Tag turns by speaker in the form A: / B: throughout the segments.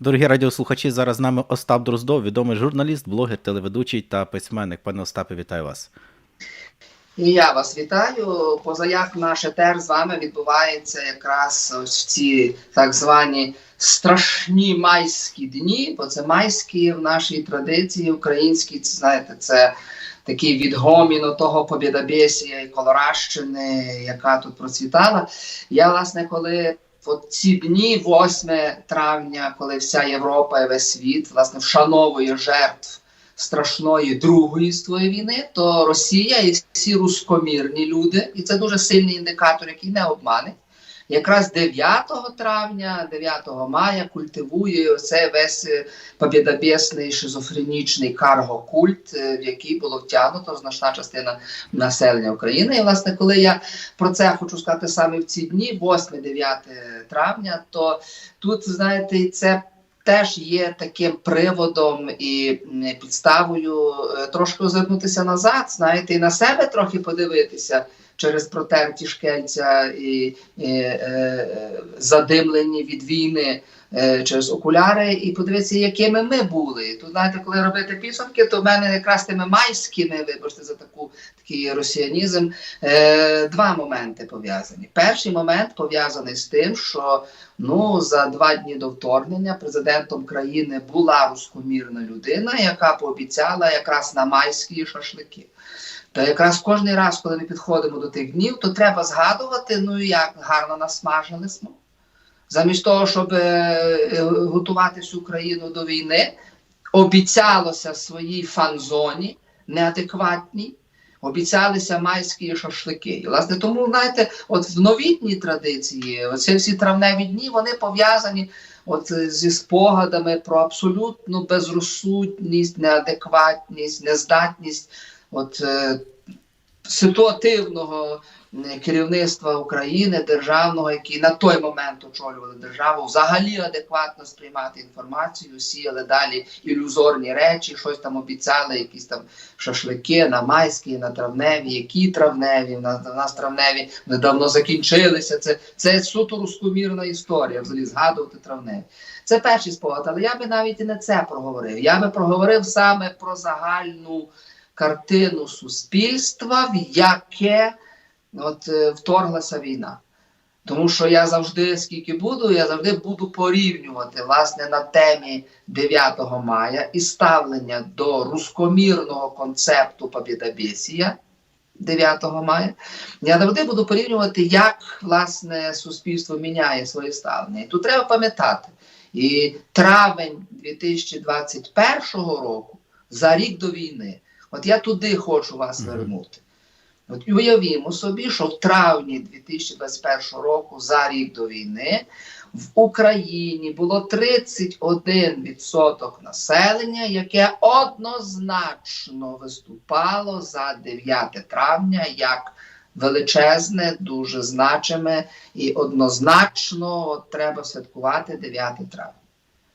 A: Дорогі радіослухачі, зараз з нами Остап Дроздов, відомий журналіст, блогер, телеведучий та письменник. Пане Остапе, вітаю вас.
B: І я вас вітаю. Позаяк наш етер з вами відбувається якраз ось в ці так звані страшні майські дні, бо це майські в нашій традиції українській, це знаєте, це такий відгомін того побєдобєсія і Колоращини, яка тут процвітала. Я, власне, коли от ці дні, 8 травня, коли вся Європа і весь світ власне вшановує жертв страшної другої світової війни, то Росія і всі рускомірні люди, і це дуже сильний індикатор, який не обманить. Якраз 9 травня, 9 мая культивує цей весь побєдобєсний шизофренічний карго-культ, е, в який було втягнуто значна частина населення України. І, власне, коли я про це хочу сказати саме в ці дні, 8-9 травня, то тут, знаєте, це теж є таким приводом і підставою е, трошки озирнутися назад, знаєте, і на себе трохи подивитися через протерті шкельця і, і е, е, задимлені від війни е, через окуляри, і подивитися, якими ми були. Тут, знаєте, коли робити підсумки, то в мене якраз тими майськими, вибачте за таку такий росіянізм, е, два моменти пов'язані. Перший момент пов'язаний з тим, що ну за два дні до вторгнення президентом країни була рускомірна людина, яка пообіцяла якраз на майські шашлики. Якраз кожен раз, коли ми підходимо до тих днів, то треба згадувати, ну як гарно насмажили smo. Замість того, щоб е, е, готувати всю країну до війни, обіцялося своїй фан-зоні неадекватній, обіцялися майські шашлики. І, власне, тому, знаєте, от в новітній традиції, оці всі травневі дні, вони пов'язані от зі спогадами про абсолютну безрозсудність, неадекватність, нездатність от, е, ситуативного керівництва України, державного, який на той момент очолювали державу, взагалі адекватно сприймати інформацію, сіяли далі ілюзорні речі, щось там обіцяли, якісь там шашлики на майські, на травневі, які травневі, в нас травневі недавно закінчилися. Це, це суто рускомірна історія, взагалі згадувати травневі. Це перший спогад, але я би навіть і не це проговорив. Я би проговорив саме про загальну картину суспільства, в яке от, е, вторглася війна. Тому що я завжди, скільки буду, я завжди буду порівнювати власне на темі 9 мая і ставлення до рускомірного концепту побєдобєсія 9 мая. Я завжди буду порівнювати, як власне суспільство міняє своє ставлення. І тут треба пам'ятати. І травень 2021 року, за рік до війни, от я туди хочу вас вернути. От і уявімо собі, що в травні 2021 року, за рік до війни, в Україні було 31% населення, яке однозначно виступало за 9 травня як величезне, дуже значиме і однозначно от, треба святкувати 9 травня.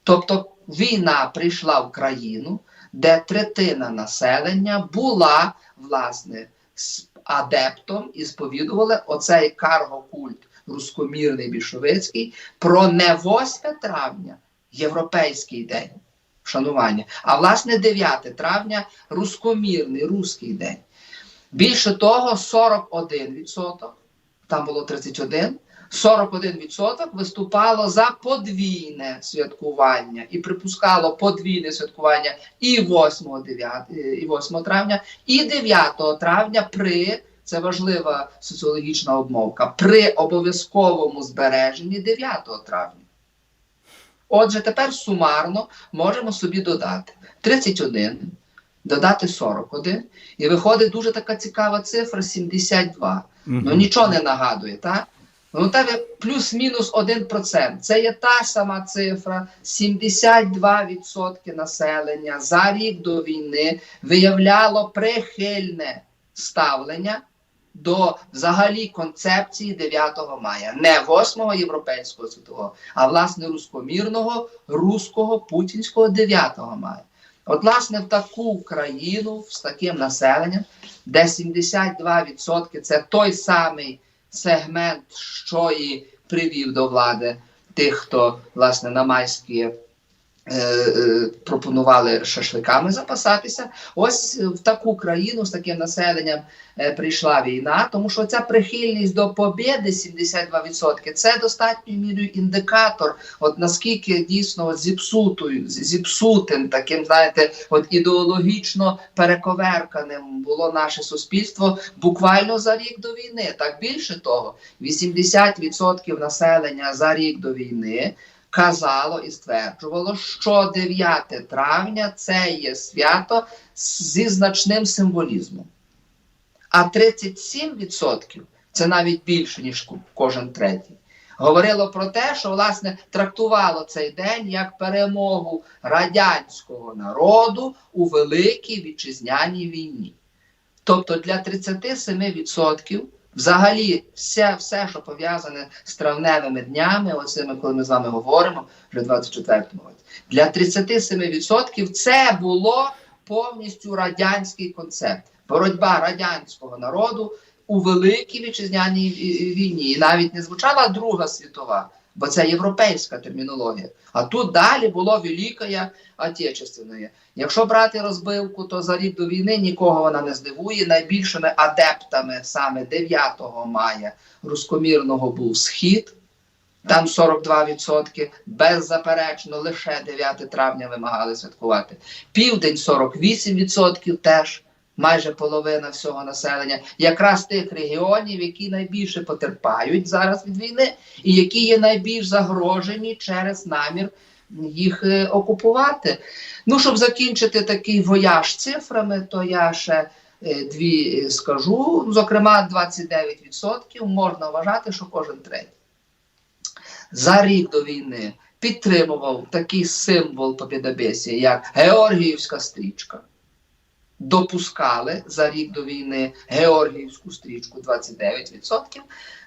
B: Тобто війна прийшла в країну, де третина населення була власне адептом і сповідували оцей карго-культ рускомірний більшовицький про не 8 травня, європейський день вшанування, а власне 9 травня рускомірний руський день. Більше того, 41%, там було 31%, 41% виступало за подвійне святкування і припускало подвійне святкування і 8, 9, і 8 травня, і 9 травня при це важлива соціологічна обмовка при обов'язковому збереженні 9 травня. Отже, тепер сумарно можемо собі додати 31, додати 41, і виходить дуже така цікава цифра 72.
A: Мгм.
B: Ну нічого не нагадує, так? Ну, тебе плюс-мінус 1%. Це є та сама цифра. 72% населення за рік до війни виявляло прихильне ставлення до взагалі концепції 9 мая. Не 8-го європейського святого, а власне рускомірного, руського, путінського 9 мая. От, власне, в таку країну з таким населенням, де 72% це той самий сегмент, що і привів до влади тих, хто власне на майські пропонували шашликами запасатися. Ось в таку країну з таким населенням е, прийшла війна, тому що ця прихильність до побєди 72% це достатньою мірою індикатор, от наскільки дійсно от зіпсутою, зіпсутим, таким, знаєте, от ідеологічно перековерканим було наше суспільство буквально за рік до війни. Так більше того, 80% населення за рік до війни казало і стверджувало, що 9 травня це є свято зі значним символізмом. А 37% це навіть більше, ніж кожен третій. Говорило про те, що власне трактувало цей день як перемогу радянського народу у великій вітчизняній війні. Тобто для 37% взагалі все, все що пов'язане з травневими днями, оцими, коли ми з вами говоримо, вже в 24-му році, для 37% це було повністю радянський концепт. Боротьба радянського народу у великій вітчизняній війні. І навіть не звучала Друга світова, бо це європейська термінологія. А тут далі було Великая Отечественная. Якщо брати розбивку, то за рік до війни нікого вона не здивує. Найбільшими адептами саме 9 мая рускомірного був схід. Там 42%, беззаперечно, лише 9 травня вимагали святкувати. Південь 48% теж, майже половина всього населення, якраз тих регіонів, які найбільше потерпають зараз від війни, і які є найбільш загрожені через намір їх е, окупувати. Ну, щоб закінчити такий вояж цифрами, то я ще е, дві е, скажу. Зокрема, 29% можна вважати, що кожен третій. За рік до війни підтримував такий символ побєдобєсія, як Георгіївська стрічка. Допускали за рік до війни Георгіївську стрічку 29%.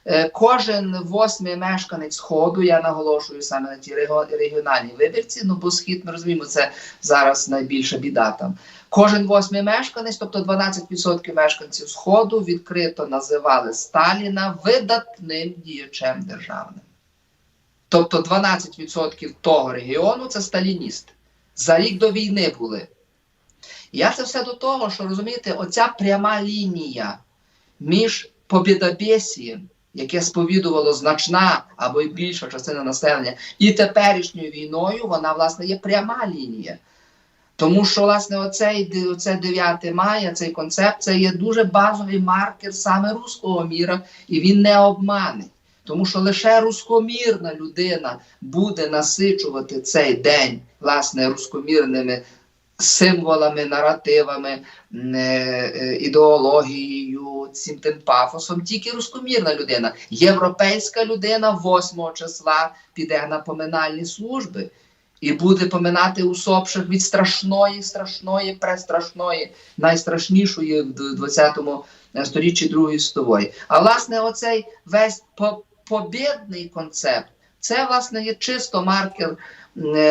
B: Е, Кожен восьмий мешканець Сходу, я наголошую саме на тій рего- регіональній вибірці, ну бо схід ми розуміємо, це зараз найбільша біда там. Кожен восьмий мешканець, тобто 12% мешканців Сходу, відкрито називали Сталіна видатним діячем державним. Тобто 12% того регіону це сталіністи. За рік до війни були. Я це все до того, що розумієте, оця пряма лінія між побєдобєсієм, яке сповідувало значна або й більша частина населення, і теперішньою війною, вона, власне, є пряма лінія. Тому що, власне, оцей, оце 9 мая, цей концепт, це є дуже базовий маркер саме руського міра, і він не обманить. Тому що лише рускомірна людина буде насичувати цей день, власне, рускомірними символами, наративами, е, е, ідеологією, цим тим пафосом. Тільки рускомірна людина. Європейська людина 8 числа піде на поминальні служби і буде поминати усопших від страшної, страшної, престрашної, найстрашнішої в 20 сторіччі Другої світової. А власне, оцей весь по- побєдний концепт. Це власне є чисто маркер е,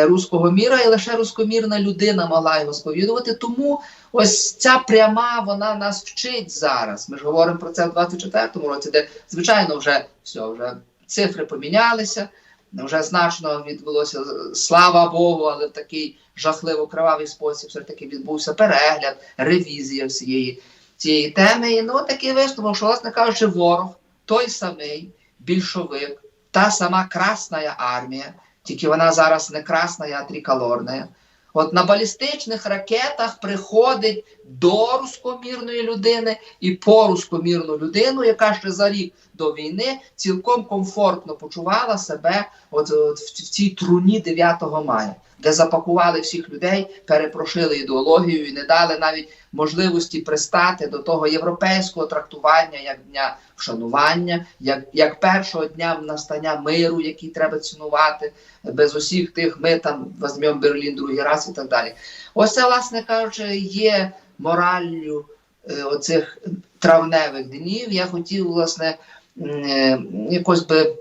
B: руського міра, і лише рускомірна людина могла його сповідувати. Тому ось ця пряма вона нас вчить зараз. Ми ж говоримо про це в 24-му році, де звичайно вже все, вже цифри помінялися. Вже значно відбулося слава Богу, але в такий жахливо кривавий спосіб все ж таки відбувся перегляд, ревізія всієї цієї теми. І ну такий висновок, що, власне кажучи, ворог той самий більшовик, та сама Красна армія, тільки вона зараз не красна, а триколорна. От на балістичних ракетах приходить до рускомірної людини і по рускомірну людину, яка ще за рік до війни цілком комфортно почувала себе от, от в, цій труні 9 мая, де запакували всіх людей, перепрошили ідеологію і не дали навіть можливості пристати до того європейського трактування як дня вшанування, як, як першого дня настання миру, який треба цінувати, без усіх тих ми там візьмемо Берлін другий раз і так далі. Ось це, власне кажучи, є мораллю е, оцих травневих днів. Я хотів, власне, е, якось би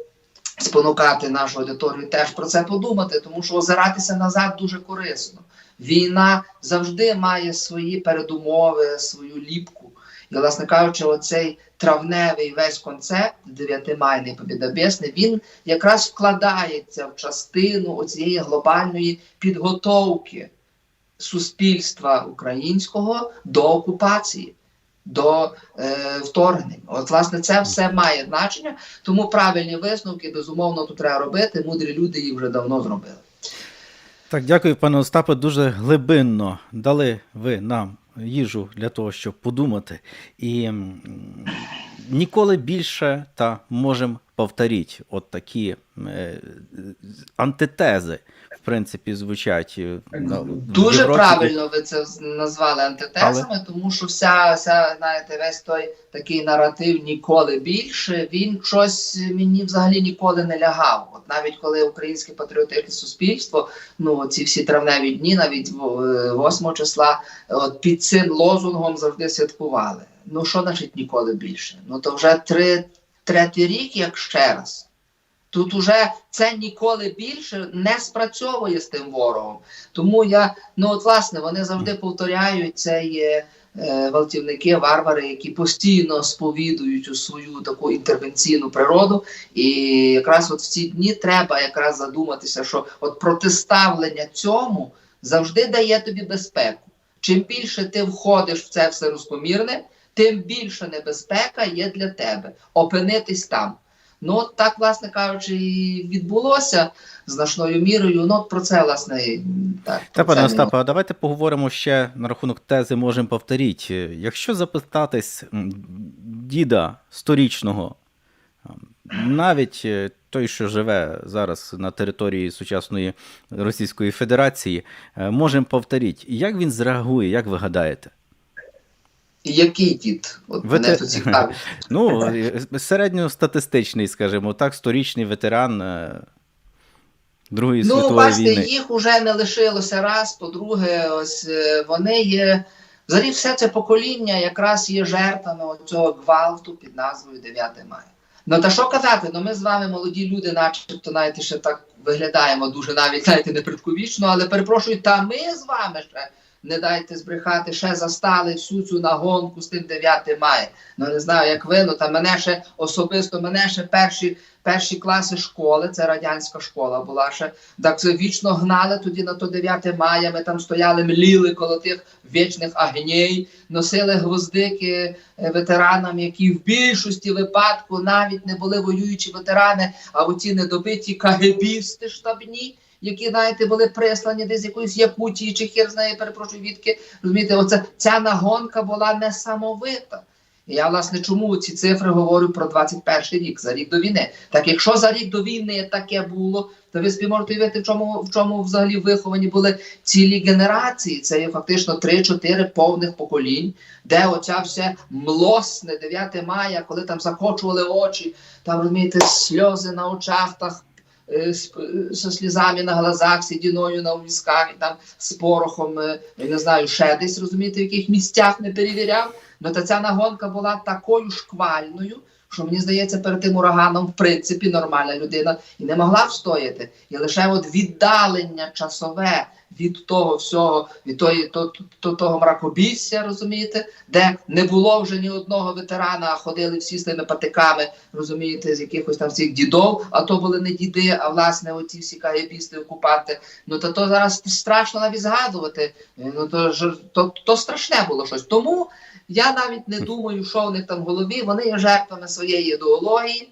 B: спонукати нашу аудиторію теж про це подумати, тому що озиратися назад дуже корисно. Війна завжди має свої передумови, свою ліпку. І, власне кажучи, оцей травневий весь концепт дев'ятимайний побідобесний, він якраз вкладається в частину оцієї глобальної підготовки суспільства українського до окупації, до е, вторгнення. От, власне, це все має значення, тому правильні висновки, безумовно, тут треба робити. Мудрі люди їх вже давно зробили.
A: Так, дякую, пане Остапе. Дуже глибинно дали ви нам їжу для того, щоб подумати. І ніколи більше та можемо повторити от такі е, антитези, принципі, звучать. е, в
B: Дуже правильно ви це з- назвали антитезами, тому що вся, вся знаєте, весь той такий наратив ніколи більше. Він щось мені взагалі ніколи не лягав. От навіть коли українське патріотичне суспільство, ну ці всі травневі дні, навіть в- е, 8 числа, от під цим лозунгом завжди святкували. Ну що значить ніколи більше? Ну то вже три, третій рік, як ще раз. Тут уже це ніколи більше не спрацьовує з тим ворогом. Тому я, ну от власне, вони завжди повторяють це є е, гвалтівники, варвари, які постійно сповідують у свою таку інтервенційну природу. І якраз от в ці дні треба якраз задуматися, що от протиставлення цьому завжди дає тобі безпеку. Чим більше ти входиш в це все розпомірне, тим більше небезпека є для тебе опинитись там. Ну, от так, власне кажучи, і відбулося значною мірою. Ну, от про це, власне, і, так.
A: Та, пане Остапе, а давайте поговоримо ще на рахунок тези можемо повторити. Якщо запитатись діда сторічного, навіть е, той, що живе зараз на території сучасної Російської Федерації, е, можемо повторити. Як він зреагує, як ви гадаєте?
B: Який дід? От
A: Ви
B: мене тут цікавить.
A: Ну, середньостатистичний, скажімо так, сторічний ветеран е, Другої
B: Ну,
A: світової
B: бачите,
A: війни.
B: їх уже не лишилося раз. По-друге, ось е, вони є. Взагалі, все це покоління якраз є жертвами цього гвалту під назвою 9 мая. Ну та що казати? Ну ми з вами молоді люди, начебто, знаєте, ще так виглядаємо дуже навіть знаєте, непредковічно, але перепрошую, та ми з вами ще не дайте збрехати, ще застали всю цю нагонку з тим 9 мая. Ну не знаю, як ви, ну та мене ще особисто, мене ще перші, перші класи школи, це радянська школа була ще. Так це вічно гнали тоді на то 9 мая. Ми там стояли, мліли коло тих вічних агній, носили гвоздики е, ветеранам, які в більшості випадку навіть не були воюючі ветерани, а оці недобиті кагебісти штабні. Які, знаєте, були прислані десь якоїсь Якутії чи хер знає, перепрошую відки. Розумієте, оце ця нагонка була несамовита. Я, власне, чому ці цифри говорю про 21 рік, за рік до війни. Так якщо за рік до війни таке було, то ви собі можете уявити, в чому, в чому взагалі виховані були цілі генерації. Це є фактично 3-4 повних поколінь, де оця все млосне 9 мая, коли там закочували очі, там розумієте, сльози на очах, е, е, слізами на глазах, сідіною на візках, і там з порохом, е, я не знаю, ще десь розумієте, в яких місцях не перевіряв. Ну та ця нагонка була такою шквальною, що мені здається, перед тим ураганом, в принципі, нормальна людина і не могла встояти. І лише от віддалення часове від того всього, від тої, то, то, того мракобісся, розумієте, де не було вже ні одного ветерана, а ходили всі з тими патиками, розумієте, з якихось там цих дідов, а то були не діди, а власне оці всі каєбісти, окупанти. Ну то то зараз страшно навіть згадувати. Ну то ж то, то страшне було щось. Тому я навіть не думаю, що в них там в голові. Вони є жертвами своєї ідеології.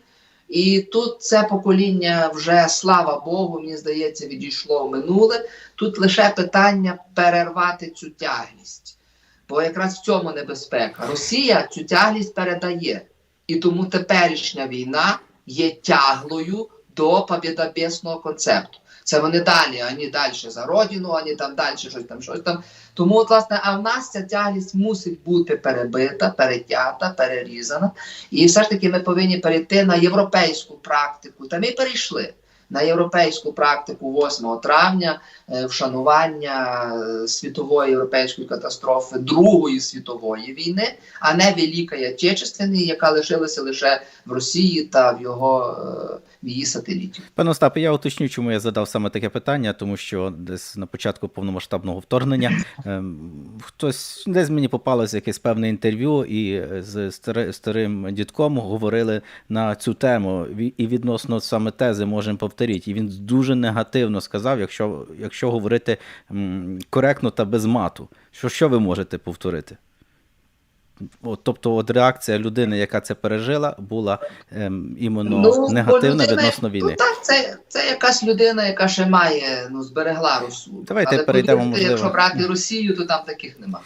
B: І тут це покоління вже, слава Богу, мені здається, відійшло в минуле. Тут лише питання перервати цю тяглість. Бо якраз в цьому небезпека. Росія цю тяглість передає. І тому теперішня війна є тяглою до побєдобєсного концепту. Це вони далі, ані далі за родину, ані там далі щось там, щось там. Тому, от, власне, а в нас ця тяглість мусить бути перебита, перетята, перерізана. І все ж таки ми повинні перейти на європейську практику. Та ми перейшли. На європейську практику 8 травня е, вшанування е, світової європейської катастрофи Другої світової війни, а не Великої Отечественної, яка лишилася лише в Росії та в його е, в її сателітів.
A: Пане Остапе, я уточню, чому я задав саме таке питання, тому що десь на початку повномасштабного вторгнення ем, хтось десь мені попалося якесь певне інтерв'ю, і з стари, старим дідком говорили на цю тему. І відносно саме тези можемо повторити. І він дуже негативно сказав, якщо, якщо говорити коректно та без мату. Що, що ви можете повторити? От, тобто, от реакція людини, яка це пережила, була ем, іменно
B: бо
A: негативна
B: людина-
A: відносно війни.
B: Ну, так, це, це якась людина, яка ще має, ну, зберегла розсудок.
A: Давайте
B: Але
A: перейдемо,
B: повірте,
A: можливо.
B: Якщо брати Росію, то там таких немає.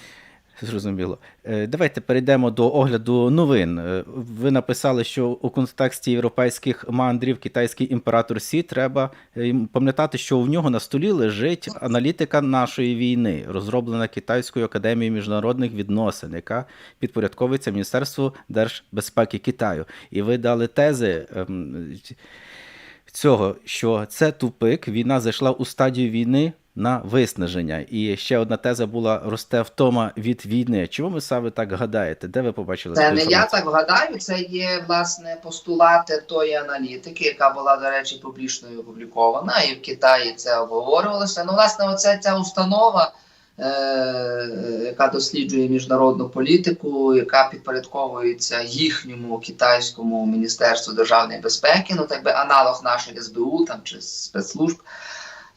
A: Зрозуміло. Е, Давайте перейдемо до огляду новин. Е, Ви написали, що у контексті європейських мандрів китайський імператор Сі треба е, пам'ятати, що в нього на столі лежить аналітика нашої війни, розроблена Китайською академією міжнародних відносин, яка підпорядковується Міністерству держбезпеки Китаю. І ви дали тези. ем, Цього, що це тупик, війна зайшла у стадію війни на виснаження. І ще одна теза була росте втома від війни. Чому ви саме так гадаєте? Де ви побачили
B: Це не я так вгадаю, це є власне постулати тої аналітики, яка була, до речі, публічно опублікована, і в Китаї це обговорювалося. Ну, власне, оце ця установа, е- яка досліджує міжнародну політику, яка підпорядковується їхньому китайському міністерству державної безпеки, ну так би аналог нашої СБУ там чи спецслужб.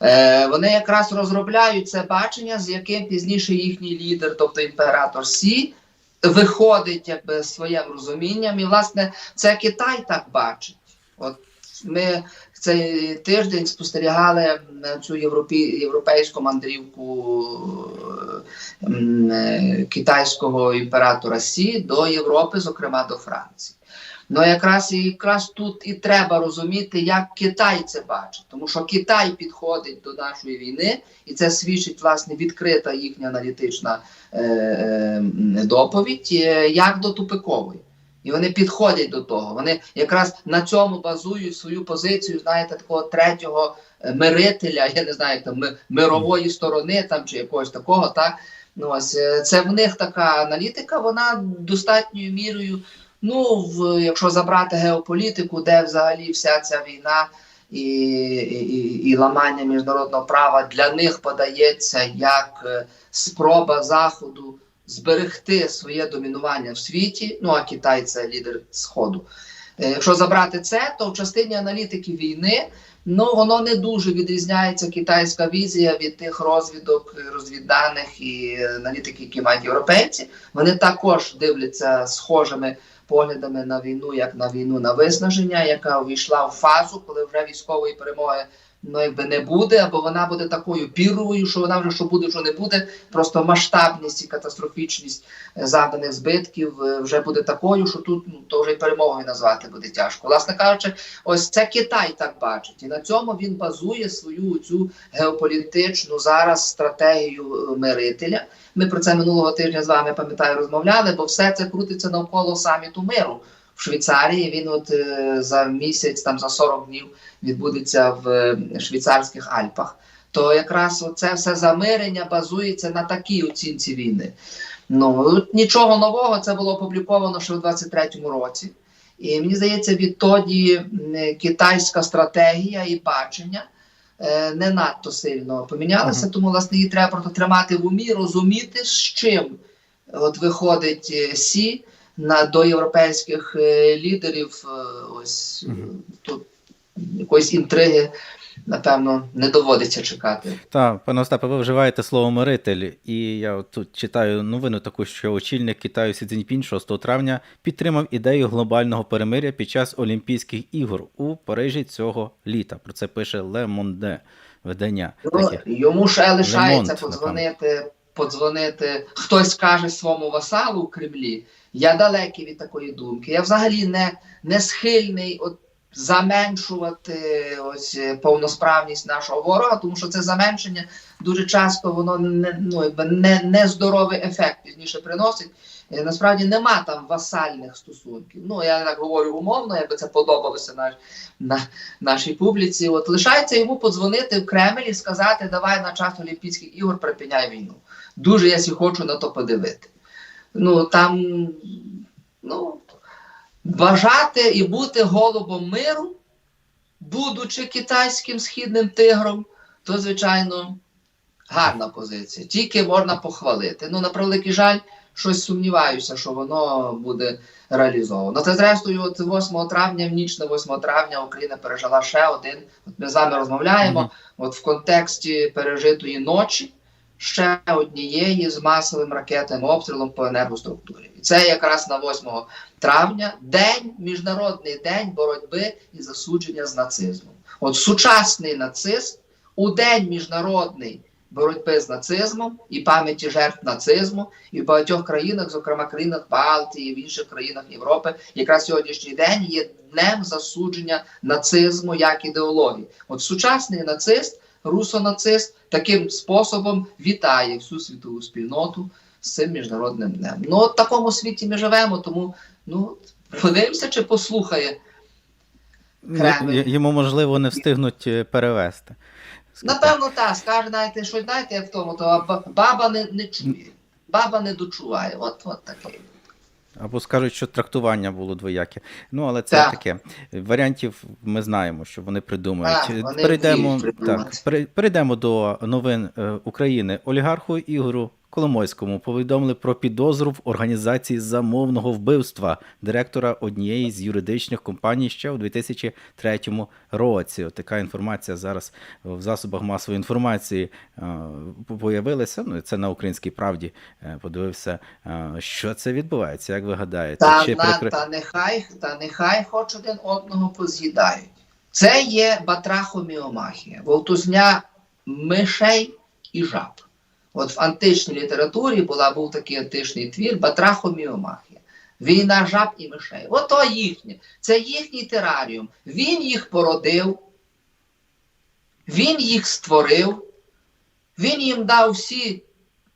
B: Е, вони якраз розробляють це бачення, з яким пізніше їхній лідер, тобто імператор Сі, виходить якби своїм розумінням. І, власне, це Китай так бачить. От ми цей тиждень спостерігали цю європі, європейську мандрівку е, е, китайського імператора Сі до Європи, зокрема до Франції. Ну, якраз і якраз тут і треба розуміти, як Китай це бачить, тому що Китай підходить до нашої війни, і це свідчить власне відкрита їхня аналітична е, е, доповідь, е, як до тупикової. І вони підходять до того. Вони якраз на цьому базують свою позицію, знаєте, такого третього е, мирителя, я не знаю, там мирової сторони там чи якогось такого. Так ну ось е, це в них така аналітика. Вона достатньою мірою. Ну, в, якщо забрати геополітику, де взагалі вся ця війна і, і, і ламання міжнародного права для них подається як е, спроба Заходу зберегти своє домінування в світі. Ну а Китай це лідер Сходу. Е, Якщо забрати це, то в частині аналітики війни ну воно не дуже відрізняється китайська візія від тих розвідок, розвідданих і аналітики, які мають європейці. Вони також дивляться схожими поглядами на війну, як на війну на виснаження, яка увійшла в фазу, коли вже військової перемоги ну якби не буде, або вона буде такою піровою, що вона вже що буде, що не буде. Просто масштабність і катастрофічність е, завданих збитків е, вже буде такою, що тут ну, то вже й перемогою назвати буде тяжко. Власне кажучи, ось це Китай так бачить, і на цьому він базує свою цю геополітичну зараз стратегію е, мирителя. Ми про це минулого тижня з вами пам'ятаю розмовляли, бо все це крутиться навколо саміту миру в Швейцарії. Він от е, за місяць, там за 40 днів відбудеться в е, швейцарських Альпах. То якраз це все замирення базується на такій оцінці війни. Ну нічого нового це було опубліковано ще в 23-му році. І мені здається, відтоді китайська стратегія і бачення не надто сильно помінялася.
A: Uh -huh.
B: тому власне її треба просто тримати в умі, розуміти, з чим от виходить е, Сі на до європейських е, лідерів. е, Ось uh
A: -huh.
B: тут якоїсь інтриги, напевно, не доводиться чекати.
A: Так, пане Остапе, ви вживаєте слово миритель, і я от тут читаю новину таку, що очільник Китаю Сі Цзіньпін 6 травня підтримав ідею глобального перемиря під час Олімпійських ігор у Парижі цього літа. Про це пише Le Monde видання.
B: Ну, йому ще лишається
A: Ремонт,
B: подзвонити, подзвонити. Хтось каже своєму васалу в Кремлі. Я далекий від такої думки. Я взагалі не, не схильний от заменшувати ось е, повносправність нашого ворога, тому що це заменшення дуже часто воно не, ну, не, не здоровий ефект пізніше приносить. е, насправді нема там васальних стосунків. Ну я так говорю умовно, якби це подобалося наш, на, нашій публіці. От лишається йому подзвонити в Кремль і сказати, давай на час Олімпійських ігор припиняй війну. Дуже я сі хочу на то подивити. Ну там ну, бажати і бути голубом миру, будучи китайським східним тигром, то, звичайно, гарна позиція. Тільки можна похвалити. Ну, на превеликий жаль, щось сумніваюся, що воно буде реалізовано. Та зрештою, от 8 травня, в ніч на 8 травня Україна пережила ще один. От ми з вами розмовляємо.
A: Мгм.
B: От в контексті пережитої ночі ще однієї з масовим ракетним обстрілом по енергоструктурі. І це якраз на 8 травня день, міжнародний день боротьби і засудження з нацизмом. От сучасний нацист у день міжнародний боротьби з нацизмом і пам'яті жертв нацизму, і в багатьох країнах, зокрема країнах Балтії, в інших країнах Європи, якраз сьогоднішній день є днем засудження нацизму як ідеології. От сучасний нацист, русонацист, таким способом вітає всю світову спільноту з цим міжнародним днем. Ну, от в такому світі ми живемо, тому ну, подивимося, чи послухає. Кремль.
A: Йому можливо не встигнуть е, перевести.
B: Напевно, так, скаже, знаєте, що знаєте, як в тому, то баба не, не чує, баба не дочуває. От, от таке.
A: Або скажуть, що трактування було двояке. Ну, але це
B: Так.
A: таке. Варіантів ми знаємо, що вони придумають.
B: Так, вони
A: перейдемо, так, пере- перейдемо до новин е, України. Олігарху Ігору Коломойському повідомили про підозру в організації замовного вбивства директора однієї з юридичних компаній ще у 2003 році. От така інформація зараз в засобах масової інформації е, появилася. Ну, це на українській правді е, подивився, е, що це відбувається. Як ви гадаєте?
B: Та,
A: Чи
B: на,
A: прикри-
B: та, нехай, та нехай хоч один одного поз'їдають. Це є батрахоміомахія, вовтузня мишей і жаб. От в античній літературі була, був такий античний твір батрахоміомахія. Війна жаб і мишей. Ото їхнє. Це їхній тераріум. Він їх породив, він їх створив, він їм дав всі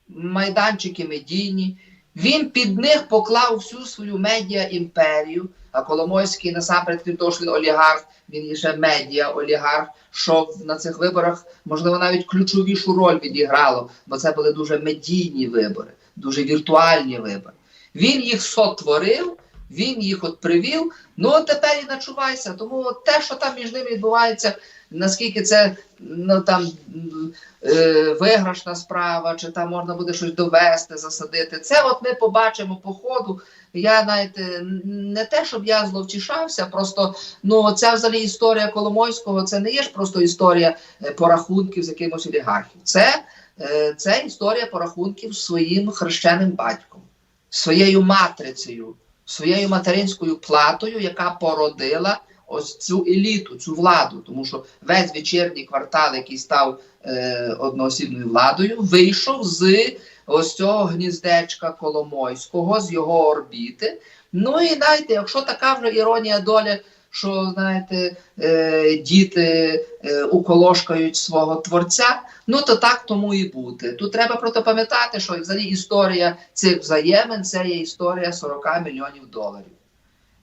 B: майданчики медійні, він під них поклав всю свою медіа імперію. А Коломойський насамперед, крім того, він олігарх, він є ще медіа олігарх, що на цих виборах можливо навіть ключовішу роль відіграло, бо це були дуже медійні вибори, дуже віртуальні вибори. Він їх сотворив, він їх от привів. Ну от тепер і начувайся. Тому те, що там між ними відбувається, наскільки це ну там е, виграшна справа, чи там можна буде щось довести, засадити. Це от ми побачимо по ходу. Я навіть не те, щоб я зловтішався, просто ну ця взагалі історія Коломойського, це не є ж просто історія е, порахунків з якимось олігархів. Це, е, це історія порахунків своїм хрещеним батьком, своєю матрицею, своєю материнською платою, яка породила ось цю еліту, цю владу, тому що весь вечірній квартал, який став е, одноосібною владою, вийшов з ось цього гніздечка Коломойського, з його орбіти. Ну і знаєте, якщо така вже іронія доля, що знаєте, е, діти е, уколошкають свого творця, ну то так тому і бути. Тут треба просто пам'ятати, що взагалі історія цих взаємин це є історія 40 мільйонів доларів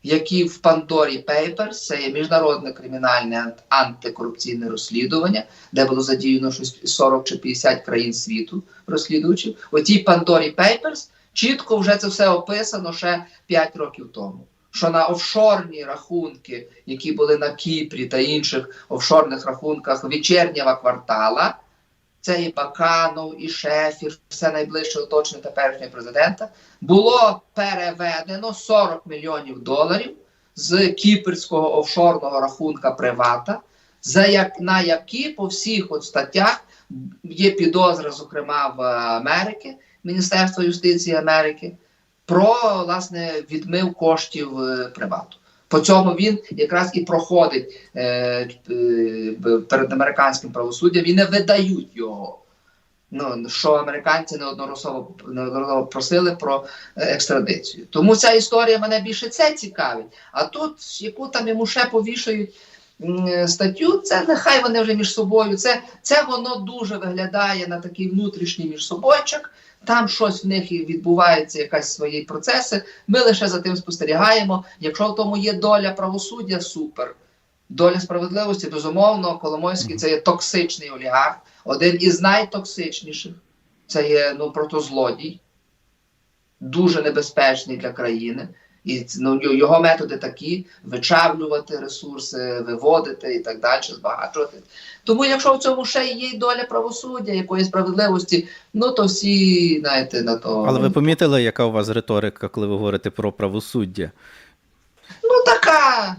B: які в Пандорі Papers, це є міжнародне кримінальне ант- антикорупційне розслідування, де було задіяно щось 40 чи 50 країн світу розслідувачів. У тій Пандорі Papers чітко вже це все описано ще 5 років тому. Що на офшорні рахунки, які були на Кіпрі та інших офшорних рахунках вечірнього квартала, це і Баканов, і Шефір, все найближче оточення теперішнього президента, було переведено 40 мільйонів доларів з кіпрського офшорного рахунка Привата, за як, на які по всіх от статтях є підозра, зокрема в Америки, Міністерства юстиції Америки, про власне відмив коштів е, Привату. По цьому він якраз і проходить е, е, перед американським правосуддям і не видають його. Ну, що американці неодноразово, неодноразово просили про е, екстрадицію. Тому ця історія мене більше це цікавить. А тут, яку там йому ще повішають, статтю, це нехай вони вже між собою. Це, це воно дуже виглядає на такий внутрішній міжсобойчик. Там щось в них і відбувається, якась свої процеси. Ми лише за тим спостерігаємо. Якщо в тому є доля правосуддя, супер. Доля справедливості, безумовно, Коломойський це є токсичний олігарх, один із найтоксичніших. Це є ну, протозлодій, дуже небезпечний для країни. І ну, його методи такі: вичавлювати ресурси, виводити і так далі, збагачувати. Тому, якщо в цьому ще є доля правосуддя, якоїсь справедливості, ну то всі, знаєте, на то.
A: Але ви помітили, яка у вас риторика, коли ви говорите про правосуддя?
B: Ну така.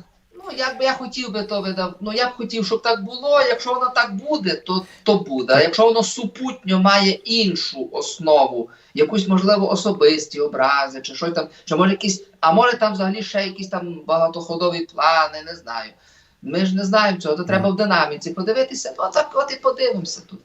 B: Ну, як би я хотів би то видав. Ну я б хотів, щоб так було. Якщо воно так буде, то, то буде. А якщо воно супутньо має іншу основу, якусь можливо особисті образи, чи щось там, чи може якісь, а може там взагалі ще якісь там багатоходові плани, не знаю. Ми ж не знаємо цього, то треба в динаміці подивитися. Ну так от і подивимося тут.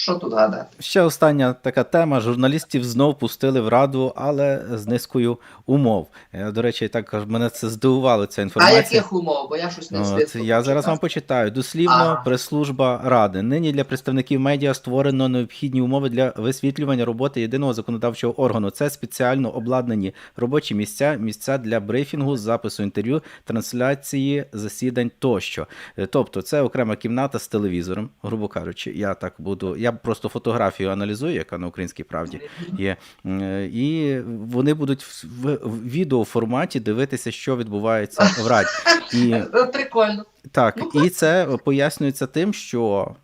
B: Що тут гадати?
A: Ще остання така тема. Журналістів знов пустили в раду, але з низкою умов. Е, До речі, так мене це здивувало ця
B: А яких умов? Бо я щось не
A: От, я зараз вам почитаю. Дослівно,
B: Ага.
A: прес-служба Ради. Нині для представників медіа створено необхідні умови для висвітлювання роботи єдиного законодавчого органу. Це спеціально обладнані робочі місця, місця для брифінгу, запису інтерв'ю, трансляції засідань тощо. Е, Тобто, це окрема кімната з телевізором, грубо кажучи. Я так буду. Я просто фотографію аналізую, яка на українській правді є. Е, І вони будуть в, в, в відеоформаті дивитися, що відбувається в раді. І
B: Е, Прикольно.
A: так,
B: Ну,
A: і це пояснюється тим, що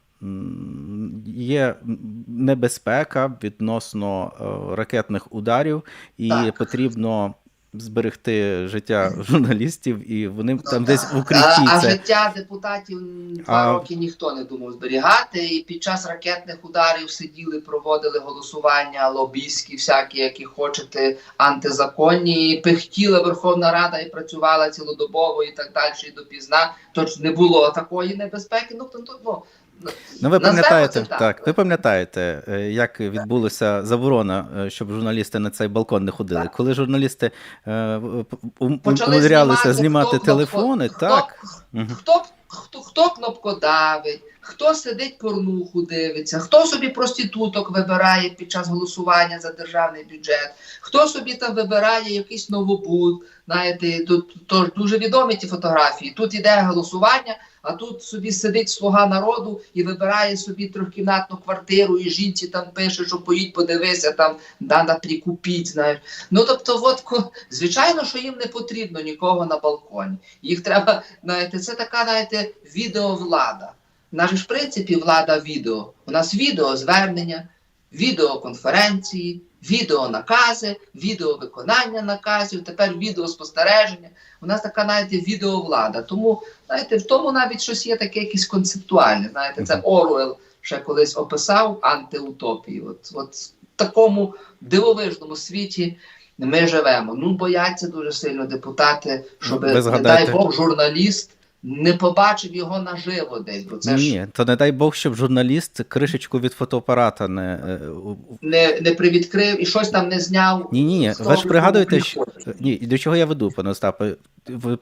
A: є небезпека відносно е, ракетних ударів, і
B: Так.
A: потрібно зберегти життя журналістів, і вони там
B: Ну,
A: десь
B: так.
A: в укритті.
B: А, а життя депутатів два
A: А-
B: роки ніхто не думав зберігати. І під час ракетних ударів сиділи, проводили голосування лобійські, всякі, які хочете, антизаконні. І пихтіла Верховна Рада і працювала цілодобово і так далі, і допізна. Тож не було такої небезпеки. Ну, то, то, ну,
A: ну ви пам'ятаєте,
B: це
A: так, ви пам'ятаєте, е, як відбулася заборона, е, щоб журналісти на цей балкон не ходили.
B: Так.
A: Коли журналісти е, умудрялися
B: знімати,
A: знімати
B: хто
A: телефони,
B: кнопко-
A: так.
B: хто-. Хто, хто, хто кнопкодавить, хто сидить порнуху дивиться, хто собі проституток вибирає під час голосування за державний бюджет, хто собі там вибирає якийсь новобуд. Знаєте, тут то дуже відомі ті фотографії. Тут іде голосування, а тут собі сидить слуга народу і вибирає собі трьохкімнатну квартиру, і жінці там пише, що поїдь, подивися, там надо прикупіть. Знаєш. Ну тобто, от, звичайно, що їм не потрібно нікого на балконі. Їх треба, знаєте, це така, знаєте, відеовлада. Нас ж в принципі влада відео. У нас відеозвернення, відеоконференції, відеонакази, відеовиконання наказів, тепер відеоспостереження. У нас така, знаєте, відеовлада. Тому, знаєте, в тому навіть щось є таке якесь концептуальне. Знаєте, це Оруел ще колись описав антиутопії. От, от в такому дивовижному світі ми живемо. Ну, бояться дуже сильно депутати, щоб, не дай Бог, журналіст не побачив його наживо десь. Бо це
A: Ні,
B: ж
A: ні, то не дай Бог, щоб журналіст кришечку від фотоапарата не. е,
B: не, не привідкрив і щось там не зняв.
A: Ні, ні. Ви ж пригадуєте,
B: що
A: ні, до чого я веду, пане Остапе?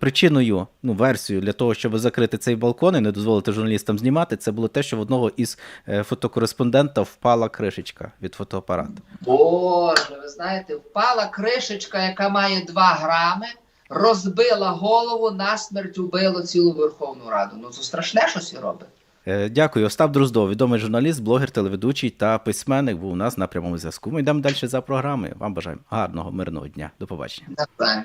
A: Причиною, ну, версією для того, щоб закрити цей балкон і не дозволити журналістам знімати, це було те, що в одного із е, фотокореспондента впала кришечка від фотоапарата.
B: Боже, ви знаєте, впала кришечка, яка має 2 грами, розбила голову, насмерть убило цілу Верховну Раду. Ну це страшне щось і робить.
A: Е, Дякую. Остап Дроздов, відомий журналіст, блогер, телеведучий та письменник, був у нас на прямому зв'язку. Ми йдемо далі за програмою. Вам бажаємо гарного, мирного дня. До побачення.
B: Напевно.